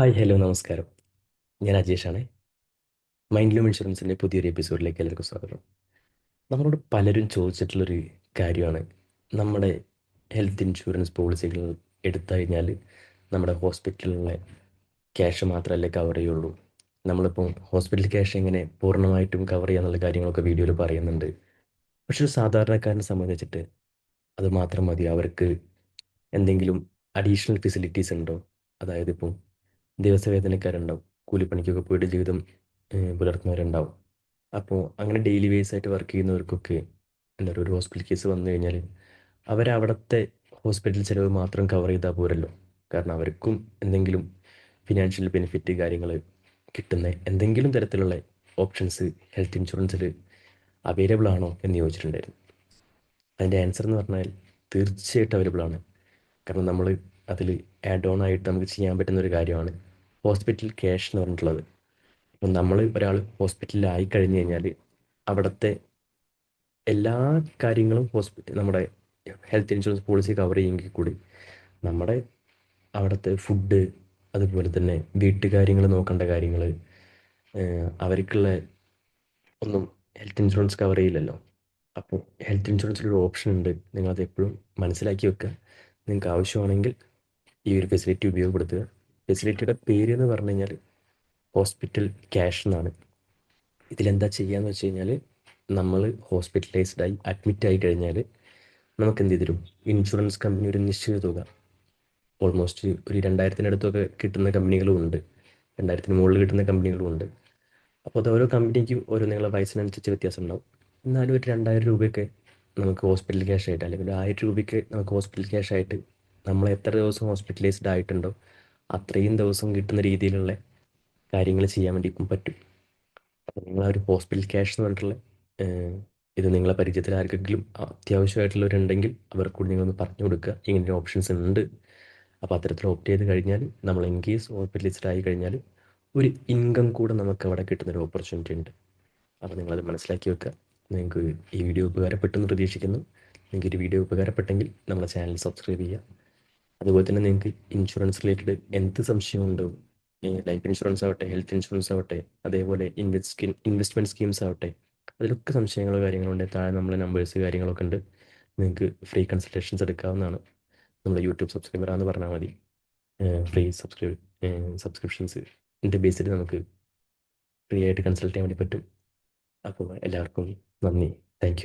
Hi hello നമസ്കാരം. ഞാൻ അജേഷാണ്. Mind loom ഇൻഷുറൻസിന്റെ പുതിയൊരു എപ്പിസോഡിലേക്ക് എല്ലാവർക്കും സ്വാഗതം. നമ്മളോട് പലരും ചോദിച്ചിട്ടുള്ളൊരു കാര്യമാണ്. നമ്മുടെ ഹെൽത്ത് ഇൻഷുറൻസ് പോളിസികൾ എടുത്തു കഴിഞ്ഞാൽ നമ്മുടെ ഹോസ്പിറ്റലിലെ ക്യാഷ് മാത്രമല്ലേ കവർ ചെയ്യുള്ളൂ. നമ്മളിപ്പോൾ ഹോസ്പിറ്റൽ ക്യാഷ് എങ്ങനെ പൂർണമായിട്ടും കവർ ചെയ്യാന്നുള്ള കാര്യങ്ങളൊക്കെ വീഡിയോയിൽ പറയുന്നുണ്ട്. പക്ഷെ ഒരു സാധാരണക്കാരനെ സംബന്ധിച്ചിട്ട് അത് മാത്രം മതി. അവർക്ക് എന്തെങ്കിലും അഡീഷണൽ ഫെസിലിറ്റീസ് ഉണ്ടോ? അതായത് ഇപ്പോൾ ദിവസവേതനക്കാരുണ്ടാവും. കൂലിപ്പണിക്കൊക്കെ പോയിട്ട് ജീവിതം പുലർത്തുന്നവരുണ്ടാവും. അപ്പോൾ അങ്ങനെ ഡെയിലി വേസ് ആയിട്ട് വർക്ക് ചെയ്യുന്നവർക്കൊക്കെ എന്താ പറയുക ഒരു ഹോസ്പിറ്റൽ കേസ് വന്നു കഴിഞ്ഞാൽ അവരവിടുത്തെ ഹോസ്പിറ്റൽ ചിലവ് മാത്രം കവർ ചെയ്താൽ പോരല്ലോ. കാരണം അവർക്കും എന്തെങ്കിലും ഫിനാൻഷ്യൽ ബെനിഫിറ്റ് കാര്യങ്ങൾ കിട്ടുന്ന എന്തെങ്കിലും തരത്തിലുള്ള ഓപ്ഷൻസ് ഹെൽത്ത് ഇൻഷുറൻസിൽ അവൈലബിൾ ആണോ എന്ന് ചോദിച്ചിട്ടുണ്ടായിരുന്നു. അതിന്റെ ആൻസർ എന്ന് പറഞ്ഞാൽ തീർച്ചയായിട്ടും അവൈലബിൾ ആണ്. കാരണം നമ്മൾ അതിൽ ആഡ് ഓൺ ആയിട്ട് നമുക്ക് ചെയ്യാൻ പറ്റുന്ന ഒരു കാര്യമാണ്. ഹോസ്പിറ്റൽ ക്യാഷ് എന്ന് പറഞ്ഞിട്ടുള്ളത്. അപ്പം നമ്മൾ ഒരാൾ ഹോസ്പിറ്റലിലായി കഴിഞ്ഞ് കഴിഞ്ഞാൽ അവിടുത്തെ എല്ലാ കാര്യങ്ങളും ഹോസ്പിറ്റൽ നമ്മുടെ ഹെൽത്ത് ഇൻഷുറൻസ് പോളിസി കവർ ചെയ്യുമെങ്കിൽ കൂടി നമ്മുടെ അവിടുത്തെ ഫുഡ് അതുപോലെ തന്നെ വീട്ടുകാര്യങ്ങൾ നോക്കേണ്ട കാര്യങ്ങൾ അവർക്കുള്ള ഒന്നും ഹെൽത്ത് ഇൻഷുറൻസ് കവർ ചെയ്യില്ലല്ലോ. അപ്പോൾ ഹെൽത്ത് ഇൻഷുറൻസിൽ ഒരു ഓപ്ഷൻ ഉണ്ട്. നിങ്ങളത് എപ്പോഴും മനസ്സിലാക്കി വെക്കുക. നിങ്ങൾക്ക് ആവശ്യമാണെങ്കിൽ ഈ ഒരു ഫെസിലിറ്റി ഉപയോഗപ്പെടുത്തുക. ഫെസിലിറ്റിയുടെ പേര് എന്ന് പറഞ്ഞു കഴിഞ്ഞാൽ ഹോസ്പിറ്റൽ ക്യാഷ് എന്നാണ്. ഇതിലെന്താ ചെയ്യാന്ന് വെച്ച് കഴിഞ്ഞാൽ നമ്മൾ ഹോസ്പിറ്റലൈസ്ഡ് ആയി അഡ്മിറ്റ് ആയി കഴിഞ്ഞാൽ നമുക്ക് എന്ത് ചെയ്തു ഇൻഷുറൻസ് കമ്പനി ഒരു നിശ്ചിത തുക. ഓൾമോസ്റ്റ് ഒരു രണ്ടായിരത്തിനടുത്തൊക്കെ കിട്ടുന്ന കമ്പനികളും ഉണ്ട്. രണ്ടായിരത്തിന് മുകളിൽ കിട്ടുന്ന കമ്പനികളും ഉണ്ട്. അപ്പോൾ അത് ഓരോ കമ്പനിക്കും ഓരോ നിങ്ങളെ വയസ്സിനനുസരിച്ച് വ്യത്യാസം ഉണ്ടാവും. എന്നാലും ഒരു രണ്ടായിരം രൂപയൊക്കെ നമുക്ക് ഹോസ്പിറ്റൽ ക്യാഷ് ആയിട്ട് അല്ലെങ്കിൽ ഒരു ആയിരം രൂപയ്ക്ക് നമുക്ക് ഹോസ്പിറ്റൽ ക്യാഷ് ആയിട്ട് നമ്മൾ എത്ര ദിവസം ഹോസ്പിറ്റലൈസ്ഡ് ആയിട്ടുണ്ടോ അത്രയും ദിവസം കിട്ടുന്ന രീതിയിലുള്ള കാര്യങ്ങൾ ചെയ്യാൻ വേണ്ടി ഇപ്പം പറ്റും. അപ്പോൾ നിങ്ങൾ ആ ഒരു ഹോസ്പിറ്റൽ ക്യാഷ് എന്ന് പറഞ്ഞിട്ടുള്ള ഇത് നിങ്ങളെ പരിചയത്തിൽ ആർക്കെങ്കിലും അത്യാവശ്യമായിട്ടുള്ളവരുണ്ടെങ്കിൽ അവർക്ക് കൂടി നിങ്ങളൊന്ന് പറഞ്ഞു കൊടുക്കുക. ഇങ്ങനെ ഓപ്ഷൻസ് ഉണ്ട്. അപ്പോൾ അത്തരത്തിൽ ഓപ്റ്റ് ചെയ്ത് കഴിഞ്ഞാൽ നമ്മൾ ഇൻ കേസ് ഹോസ്പിറ്റലിസ്റ്റ് ആയി കഴിഞ്ഞാൽ ഒരു ഇൻകം കൂടെ നമുക്ക് അവിടെ കിട്ടുന്നൊരു ഓപ്പർച്യൂണിറ്റി ഉണ്ട്. അപ്പോൾ നിങ്ങളത് മനസ്സിലാക്കി വെക്കുക. നിങ്ങൾക്ക് ഈ വീഡിയോ ഉപകാരപ്പെട്ടെന്ന് പ്രതീക്ഷിക്കുന്നു. നിങ്ങൾക്ക് ഒരു വീഡിയോ ഉപകാരപ്പെട്ടെങ്കിൽ നമ്മുടെ ചാനൽ സബ്സ്ക്രൈബ് ചെയ്യുക. അതുപോലെ തന്നെ നിങ്ങൾക്ക് ഇൻഷുറൻസ് റിലേറ്റഡ് എന്ത് സംശയം സംശയമുണ്ടോ ലൈഫ് ഇൻഷുറൻസ് ആവട്ടെ ഹെൽത്ത് ഇൻഷുറൻസ് ആവട്ടെ അതേപോലെ ഇൻവെസ്റ്റ് ഇൻവെസ്റ്റ്മെന്റ് സ്കീംസ് ആവട്ടെ അതിലൊക്കെ സംശയങ്ങളോ കാര്യങ്ങളോ ഉണ്ട് താഴെ നമ്മളെ നമ്പേഴ്സ് കാര്യങ്ങളൊക്കെ ഉണ്ട്. നിങ്ങൾക്ക് ഫ്രീ കൺസൾട്ടേഷൻസ് എടുക്കാവുന്നതാണ്. നമ്മുടെ യൂട്യൂബ് സബ്സ്ക്രൈബർ ആണെന്ന് പറഞ്ഞാൽ മതി. ഫ്രീ സബ്സ്ക്രൈബ് സബ്സ്ക്രിപ്ഷൻസ് ഇതിന്റെ ബേസിൽ നമുക്ക് ഫ്രീ ആയിട്ട് കൺസൾട്ട് ചെയ്യാൻ വേണ്ടി പറ്റും. അപ്പോൾ എല്ലാവർക്കും നന്ദി. താങ്ക്